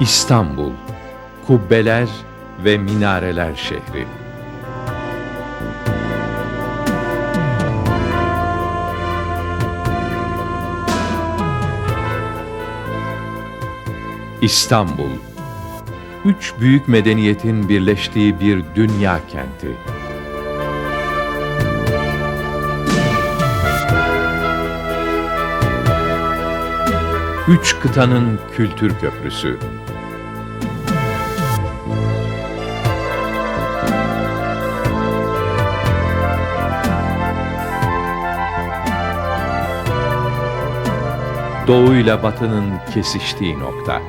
İstanbul, kubbeler ve minareler şehri. İstanbul, üç büyük medeniyetin birleştiği bir dünya kenti. Üç kıtanın kültür köprüsü. Doğuyla batının kesiştiği nokta.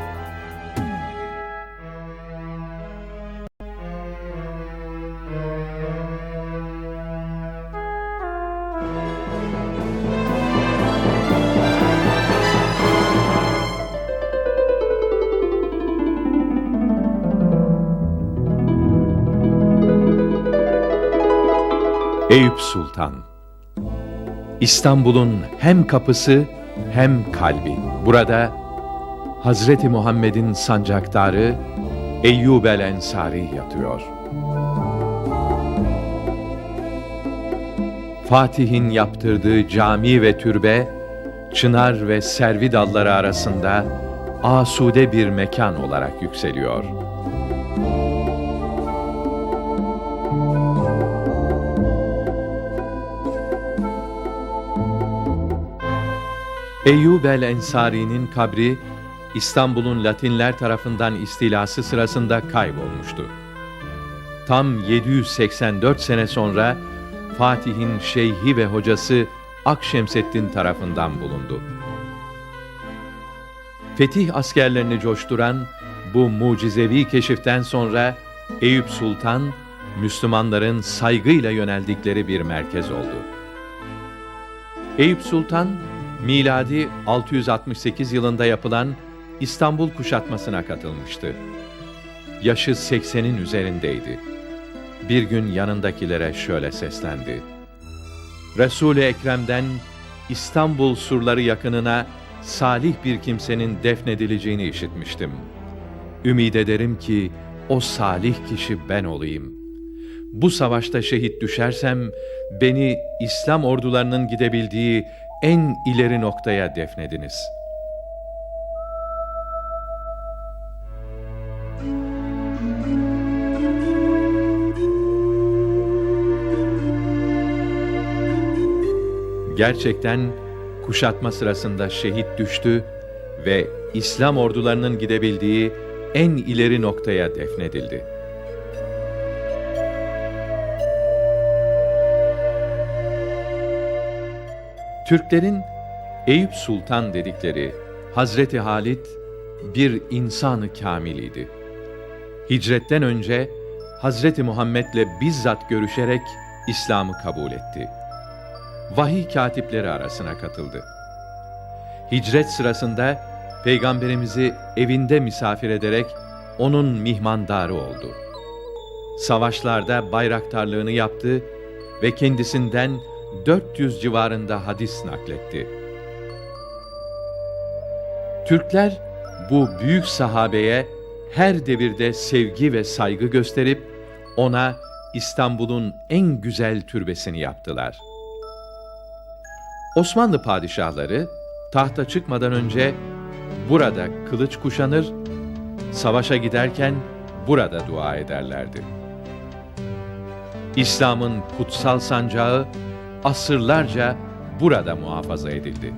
Eyüp Sultan İstanbul'un hem kapısı hem kalbi. Burada Hazreti Muhammed'in sancaktarı Eyyub el Ensari yatıyor. Fatih'in yaptırdığı cami ve türbe, çınar ve servi dalları arasında asude bir mekan olarak yükseliyor. Eyyub el Ensari'nin kabri İstanbul'un Latinler tarafından istilası sırasında kaybolmuştu. Tam 784 sene sonra Fatih'in şeyhi ve hocası Akşemseddin tarafından bulundu. Fetih askerlerini coşturan bu mucizevi keşiften sonra Eyüp Sultan, Müslümanların saygıyla yöneldikleri bir merkez oldu. Eyüp Sultan, miladi 668 yılında yapılan İstanbul kuşatmasına katılmıştı. Yaşı 80'in üzerindeydi. Bir gün yanındakilere şöyle seslendi. Resul-i Ekrem'den İstanbul surları yakınına salih bir kimsenin defnedileceğini işitmiştim. Ümid ederim ki o salih kişi ben olayım. Bu savaşta şehit düşersem beni İslam ordularının gidebildiği en ileri noktaya defnediniz. Gerçekten kuşatma sırasında şehit düştü ve İslam ordularının gidebildiği en ileri noktaya defnedildi. Türklerin Eyüp Sultan dedikleri Hazreti Halit bir insanı kamiliydi. Hicretten önce Hazreti Muhammed'le bizzat görüşerek İslam'ı kabul etti. Vahiy katipleri arasına katıldı. Hicret sırasında Peygamberimizi evinde misafir ederek onun mihmandarı oldu. Savaşlarda bayraktarlığını yaptı ve kendisinden 400 civarında hadis nakletti. Türkler bu büyük sahabeye her devirde sevgi ve saygı gösterip ona İstanbul'un en güzel türbesini yaptılar. Osmanlı padişahları tahta çıkmadan önce burada kılıç kuşanır, savaşa giderken burada dua ederlerdi. İslam'ın kutsal sancağı asırlarca burada muhafaza edildi.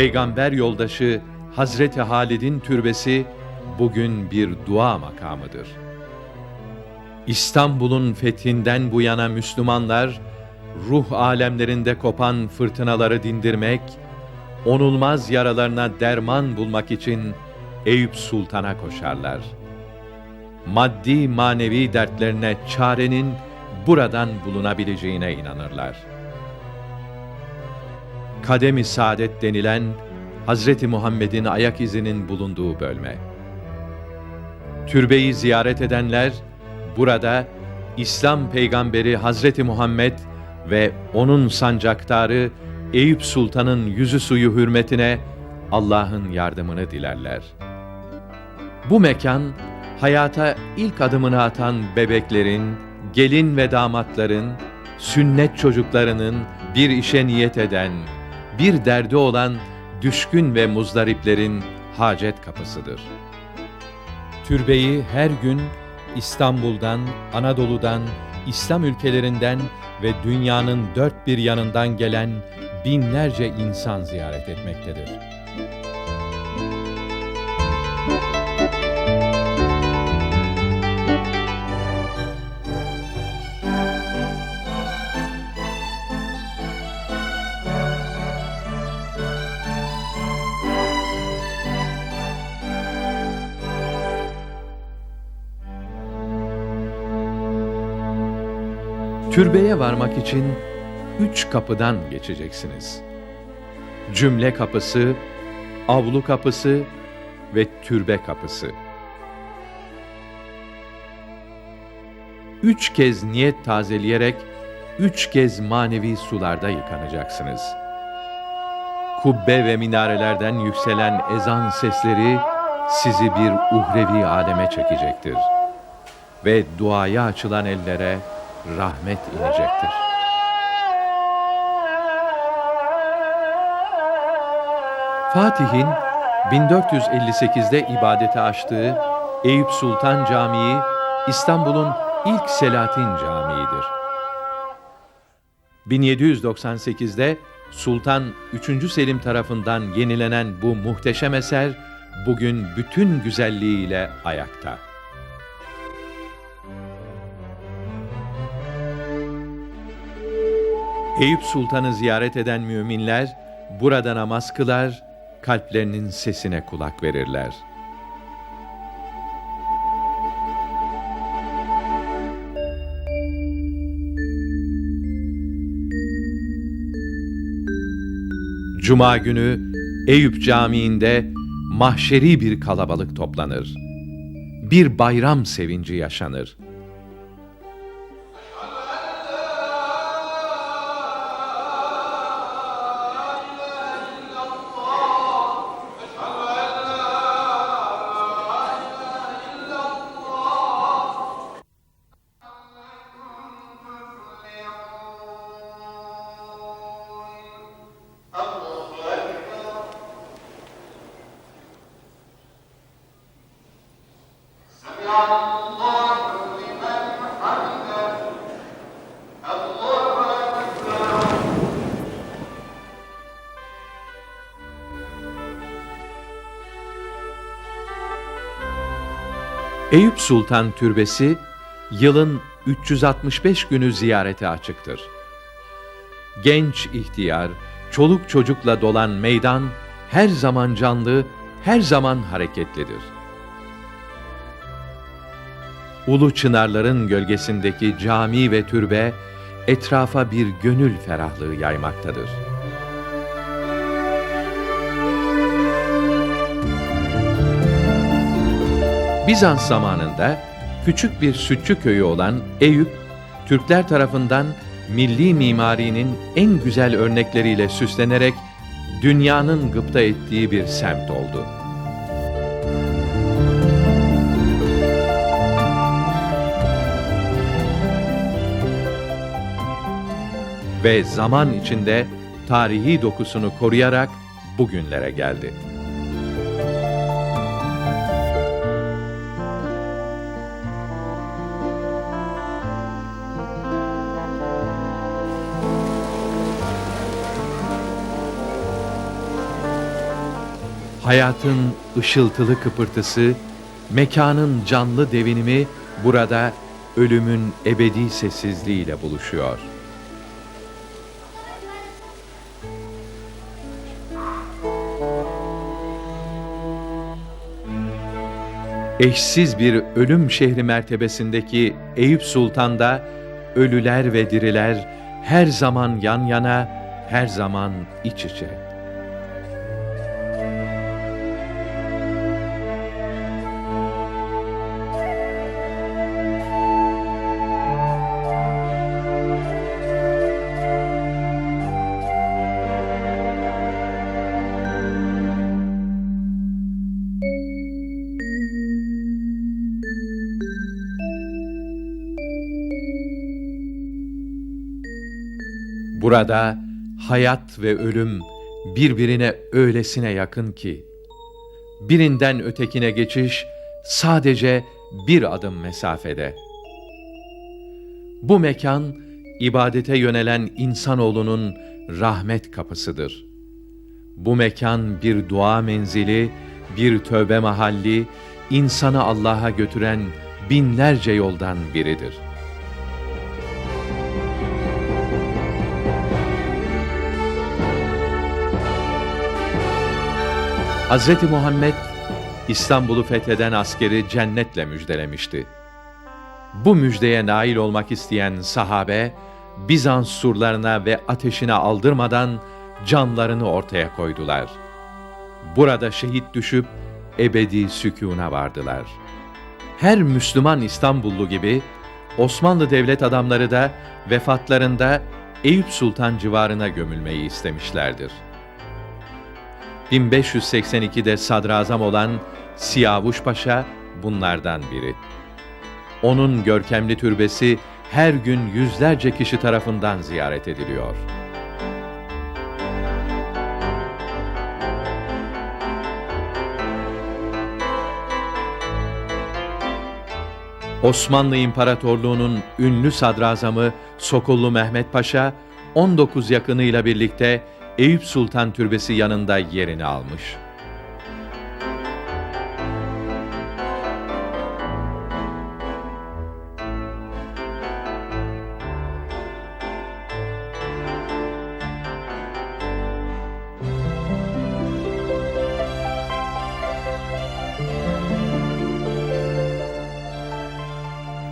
Peygamber yoldaşı Hazreti Halid'in türbesi bugün bir dua makamıdır. İstanbul'un fethinden bu yana Müslümanlar ruh alemlerinde kopan fırtınaları dindirmek, onulmaz yaralarına derman bulmak için Eyüp Sultan'a koşarlar. maddi manevi dertlerine çarenin buradan bulunabileceğine inanırlar. Kademi Saadet denilen Hazreti Muhammed'in ayak izinin bulunduğu bölme. Türbeyi ziyaret edenler burada İslam peygamberi Hazreti Muhammed ve onun sancaktarı Eyüp Sultan'ın yüzü suyu hürmetine Allah'ın yardımını dilerler. Bu mekan hayata ilk adımını atan bebeklerin, gelin ve damatların, sünnet çocuklarının bir işe niyet eden, bir derdi olan düşkün ve muzdariplerin hacet kapısıdır. Türbeyi her gün İstanbul'dan, Anadolu'dan, İslam ülkelerinden ve dünyanın dört bir yanından gelen binlerce insan ziyaret etmektedir. Türbeye varmak için üç kapıdan geçeceksiniz. Cümle kapısı, avlu kapısı ve türbe kapısı. Üç kez niyet tazeleyerek, üç kez manevi sularda yıkanacaksınız. Kubbe ve minarelerden yükselen ezan sesleri sizi bir uhrevi aleme çekecektir. Ve duaya açılan ellere, rahmet inecektir. Fatih'in 1458'de ibadete açtığı Eyüp Sultan Camii, İstanbul'un ilk Selatin Camii'dir. 1798'de Sultan 3. Selim tarafından yenilenen bu muhteşem eser, bugün bütün güzelliğiyle ayakta. Eyüp Sultan'ı ziyaret eden müminler burada namaz kılar, kalplerinin sesine kulak verirler. Cuma günü Eyüp Camii'nde mahşeri bir kalabalık toplanır. Bir bayram sevinci yaşanır. Eyüp Sultan Türbesi yılın 365 günü ziyarete açıktır. Genç ihtiyar, çoluk çocukla dolan meydan her zaman canlı, her zaman hareketlidir. Ulu çınarların gölgesindeki cami ve türbe etrafa bir gönül ferahlığı yaymaktadır. Bizans zamanında küçük bir sütçü köyü olan Eyüp, Türkler tarafından milli mimarinin en güzel örnekleriyle süslenerek dünyanın gıpta ettiği bir semt oldu. Ve zaman içinde tarihi dokusunu koruyarak bugünlere geldi. Hayatın ışıltılı kıpırtısı, mekanın canlı devinimi burada ölümün ebedi sessizliğiyle buluşuyor. Eşsiz bir ölüm şehri mertebesindeki Eyüp Sultan'da ölüler ve diriler her zaman yan yana, her zaman iç içe. Burada hayat ve ölüm birbirine öylesine yakın ki, birinden ötekine geçiş sadece bir adım mesafede. Bu mekan, ibadete yönelen insanoğlunun rahmet kapısıdır. Bu mekan bir dua menzili, bir tövbe mahalli, insanı Allah'a götüren binlerce yoldan biridir.'' Hz. Muhammed, İstanbul'u fetheden askeri cennetle müjdelemişti. Bu müjdeye nail olmak isteyen sahabe, Bizans surlarına ve ateşine aldırmadan canlarını ortaya koydular. Burada şehit düşüp ebedi sükûna vardılar. Her Müslüman İstanbullu gibi Osmanlı devlet adamları da vefatlarında Eyüp Sultan civarına gömülmeyi istemişlerdir.'' 1582'de sadrazam olan Siyavuş Paşa bunlardan biri. Onun görkemli türbesi her gün yüzlerce kişi tarafından ziyaret ediliyor. Osmanlı İmparatorluğu'nun ünlü sadrazamı Sokullu Mehmet Paşa, 19 yakınıyla birlikte Eyüp Sultan Türbesi yanında yerini almış.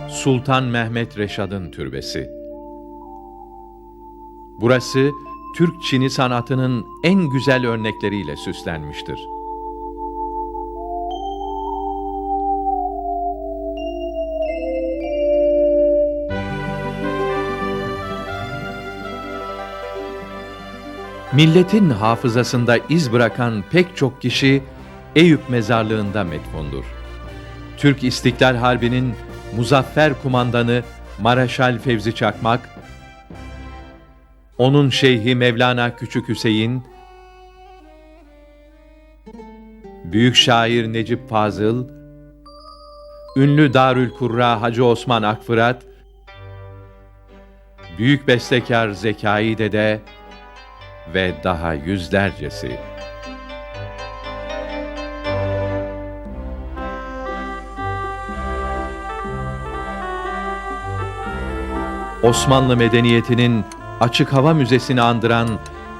Sultan Mehmet Reşad'ın türbesi. Burası Türk Çini sanatının en güzel örnekleriyle süslenmiştir. Milletin hafızasında iz bırakan pek çok kişi Eyüp mezarlığında metfundur. Türk İstiklal Harbi'nin muzaffer kumandanı Maraşal Fevzi Çakmak, onun şeyhi Mevlana Küçük Hüseyin, büyük şair Necip Fazıl, ünlü Darül Kurra Hacı Osman Akfırat, büyük bestekar Zekai Dede ve daha yüzlercesi. Osmanlı medeniyetinin açık hava müzesini andıran,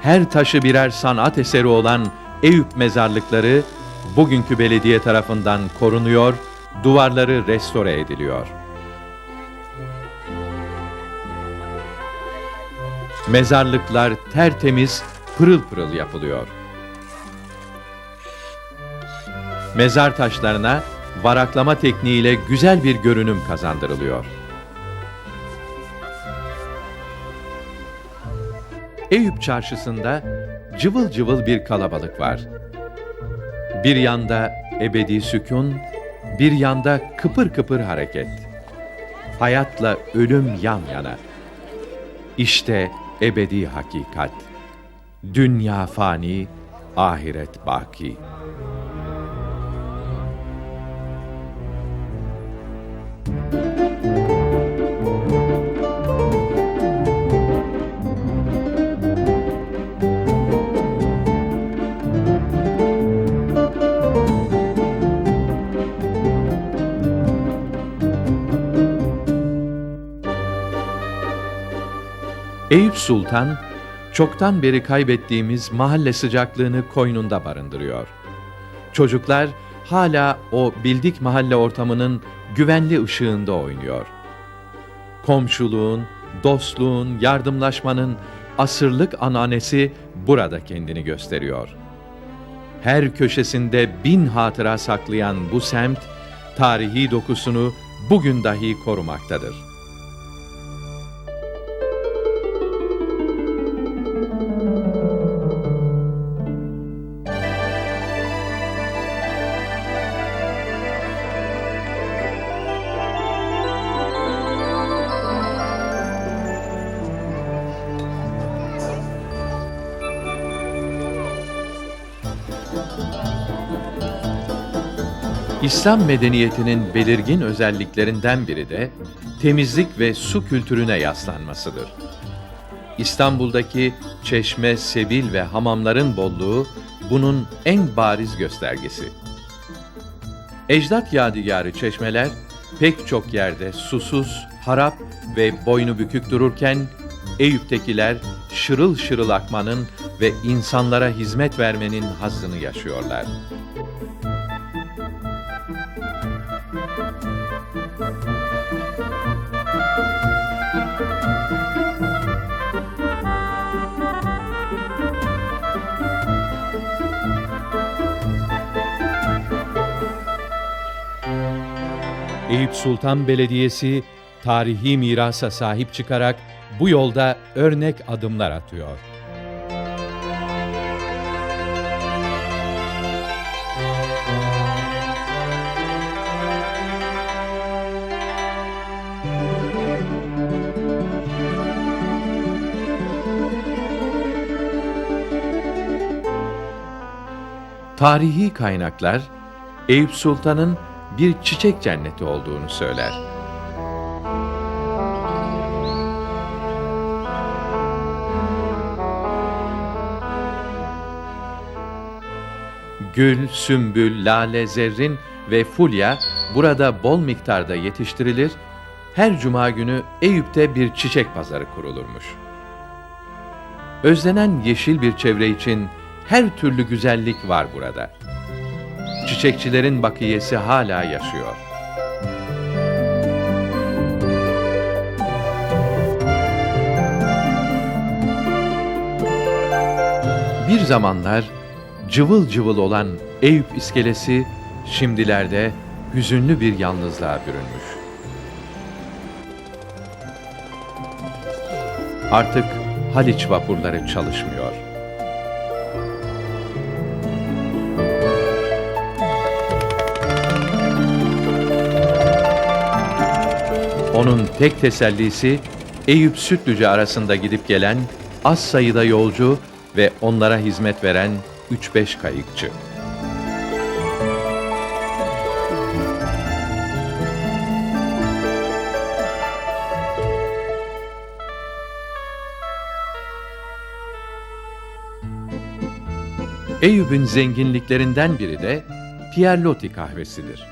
her taşı birer sanat eseri olan Eyüp mezarlıkları bugünkü belediye tarafından korunuyor, duvarları restore ediliyor. Mezarlıklar tertemiz, pırıl pırıl yapılıyor. Mezar taşlarına varaklama tekniğiyle güzel bir görünüm kazandırılıyor. Eyüp çarşısında cıvıl cıvıl bir kalabalık var. Bir yanda ebedi sükun, bir yanda kıpır kıpır hareket. Hayatla ölüm yan yana. İşte ebedi hakikat. Dünya fani, ahiret baki.'' Eyüp Sultan, çoktan beri kaybettiğimiz mahalle sıcaklığını koynunda barındırıyor. Çocuklar hala o bildik mahalle ortamının güvenli ışığında oynuyor. Komşuluğun, dostluğun, yardımlaşmanın asırlık ananesi burada kendini gösteriyor. Her köşesinde bin hatıra saklayan bu semt, tarihi dokusunu bugün dahi korumaktadır. İslam medeniyetinin belirgin özelliklerinden biri de temizlik ve su kültürüne yaslanmasıdır. İstanbul'daki çeşme, sebil ve hamamların bolluğu bunun en bariz göstergesi. Ecdat yadigarı çeşmeler pek çok yerde susuz, harap ve boynu bükük dururken Eyüp'tekiler şırıl şırıl akmanın ve insanlara hizmet vermenin hazzını yaşıyorlar. Eyüp Sultan Belediyesi tarihi mirasa sahip çıkarak bu yolda örnek adımlar atıyor. Tarihi kaynaklar Eyüp Sultan'ın bir çiçek cenneti olduğunu söyler. Gül, sümbül, lale, zerrin ve fulya burada bol miktarda yetiştirilir, her cuma günü Eyüp'te bir çiçek pazarı kurulurmuş. Özlenen yeşil bir çevre için her türlü güzellik var burada. Çiçekçilerin bakiyesi hala yaşıyor. Bir zamanlar cıvıl cıvıl olan Eyüp iskelesi şimdilerde hüzünlü bir yalnızlığa bürünmüş. Artık Haliç vapurları çalışmıyor. Onun tek tesellisi Eyüp Sütlüce arasında gidip gelen az sayıda yolcu ve onlara hizmet veren 3-5 kayıkçı. Eyüp'ün zenginliklerinden biri de Pierlotti kahvesidir.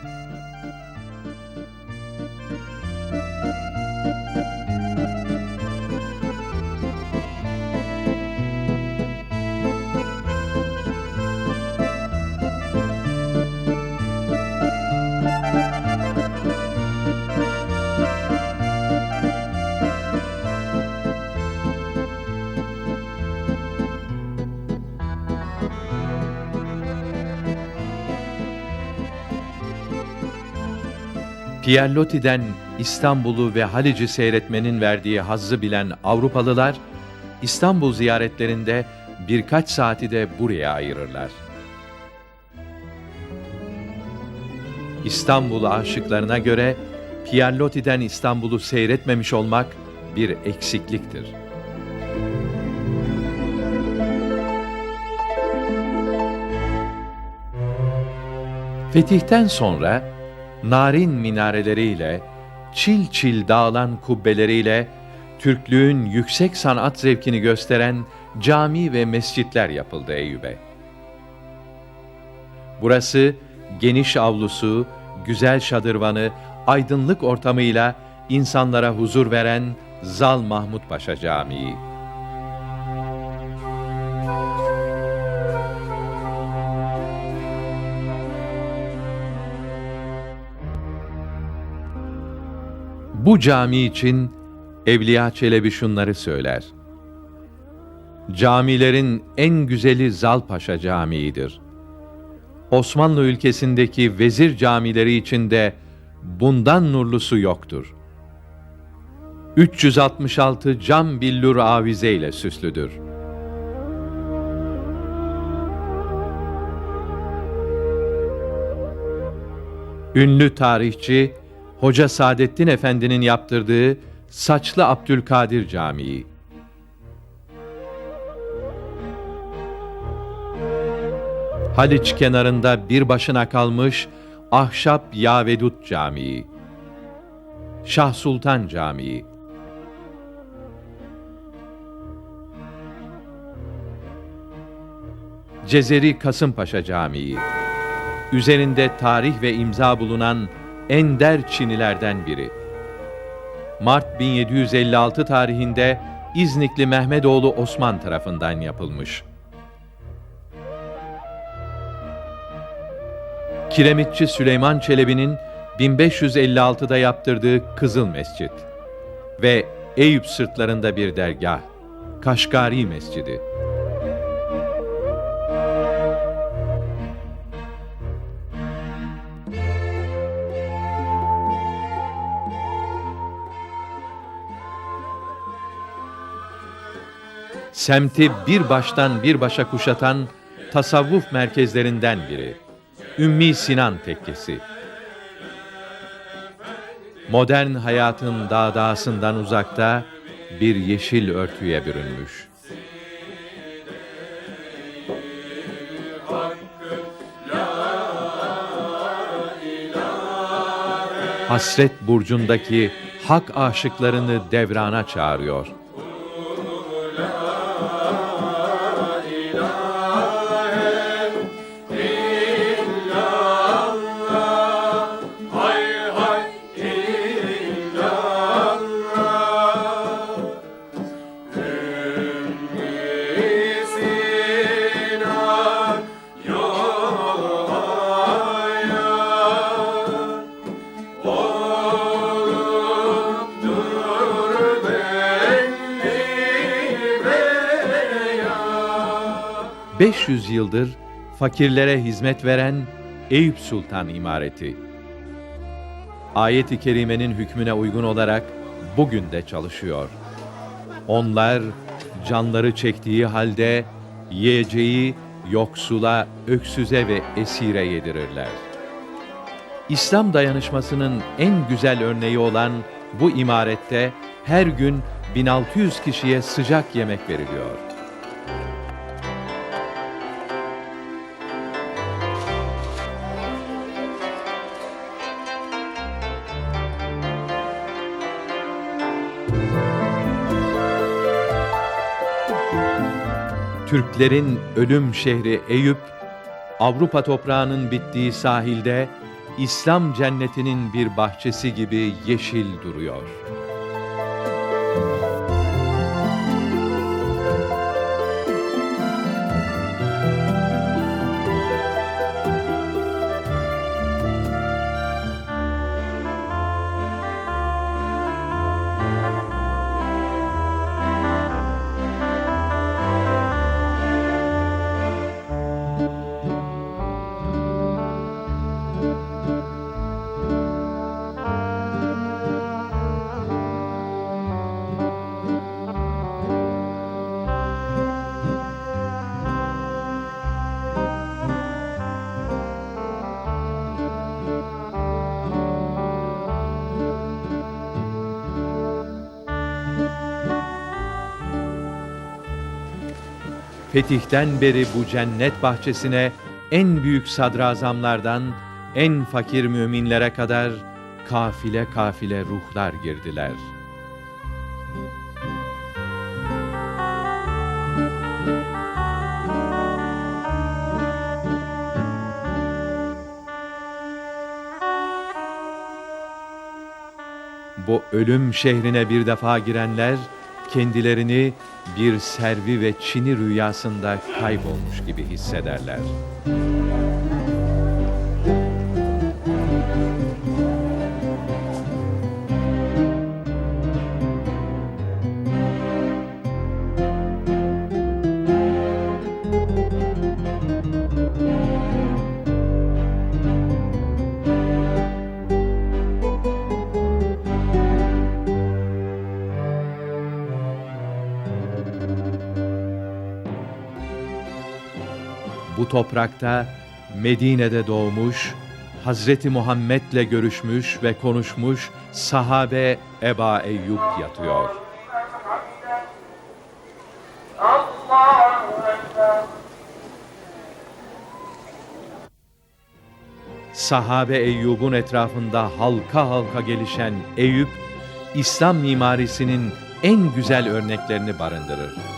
Pierlotti'den İstanbul'u ve Halic'i seyretmenin verdiği hazzı bilen Avrupalılar, İstanbul ziyaretlerinde birkaç saati de buraya ayırırlar. İstanbul aşıklarına göre Pierlotti'den İstanbul'u seyretmemiş olmak bir eksikliktir. Fetihten sonra narin minareleriyle, çil çil dağılan kubbeleriyle Türklüğün yüksek sanat zevkini gösteren cami ve mescitler yapıldı Eyüp'e. Burası geniş avlusu, güzel şadırvanı, aydınlık ortamıyla insanlara huzur veren Zal Mahmut Paşa Camii. Bu cami için Evliya Çelebi şunları söyler. Camilerin en güzeli Zalpaşa Camii'dir. Osmanlı ülkesindeki vezir camileri içinde bundan nurlusu yoktur. 366 cam billur avize ile süslüdür. Ünlü tarihçi Hoca Saadettin Efendi'nin yaptırdığı Saçlı Abdülkadir Camii. Haliç kenarında bir başına kalmış Ahşap Yavedut Camii. Şah Sultan Camii. Cezeri Kasımpaşa Camii. Üzerinde tarih ve imza bulunan ender çinilerden biri. Mart 1756 tarihinde İznikli Mehmedoğlu Osman tarafından yapılmış. Kiremitçi Süleyman Çelebi'nin 1556'da yaptırdığı Kızıl Mescit ve Eyüp sırtlarında bir dergah, Kaşgari Mescidi. Semti bir baştan bir başa kuşatan tasavvuf merkezlerinden biri. Ümmi Sinan Tekkesi. Modern hayatın dağdağısından uzakta bir yeşil örtüye bürünmüş. Hasret burcundaki hak aşıklarını devrana çağırıyor. 500 yıldır fakirlere hizmet veren Eyüp Sultan imareti. Ayet-i kerimenin hükmüne uygun olarak bugün de çalışıyor. Onlar canları çektiği halde yiyeceği yoksula, öksüze ve esire yedirirler. İslam dayanışmasının en güzel örneği olan bu imarette her gün 1600 kişiye sıcak yemek veriliyor. Türklerin ölüm şehri Eyüp, Avrupa toprağının bittiği sahilde İslam cennetinin bir bahçesi gibi yeşil duruyor. Fetihten beri bu cennet bahçesine en büyük sadrazamlardan en fakir müminlere kadar kafile kafile ruhlar girdiler. Bu ölüm şehrine bir defa girenler kendilerini bir servi ve çini rüyasında kaybolmuş gibi hissederler. Toprakta Medine'de doğmuş, Hazreti Muhammed'le görüşmüş ve konuşmuş sahabe Eba Eyyub yatıyor. Sahabe Eyyub'un etrafında halka halka gelişen Eyüp, İslam mimarisinin en güzel örneklerini barındırır.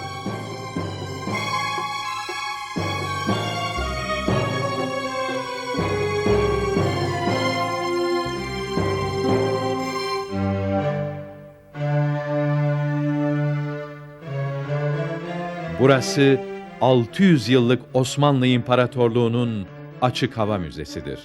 Burası 600 yıllık Osmanlı İmparatorluğu'nun açık hava müzesidir.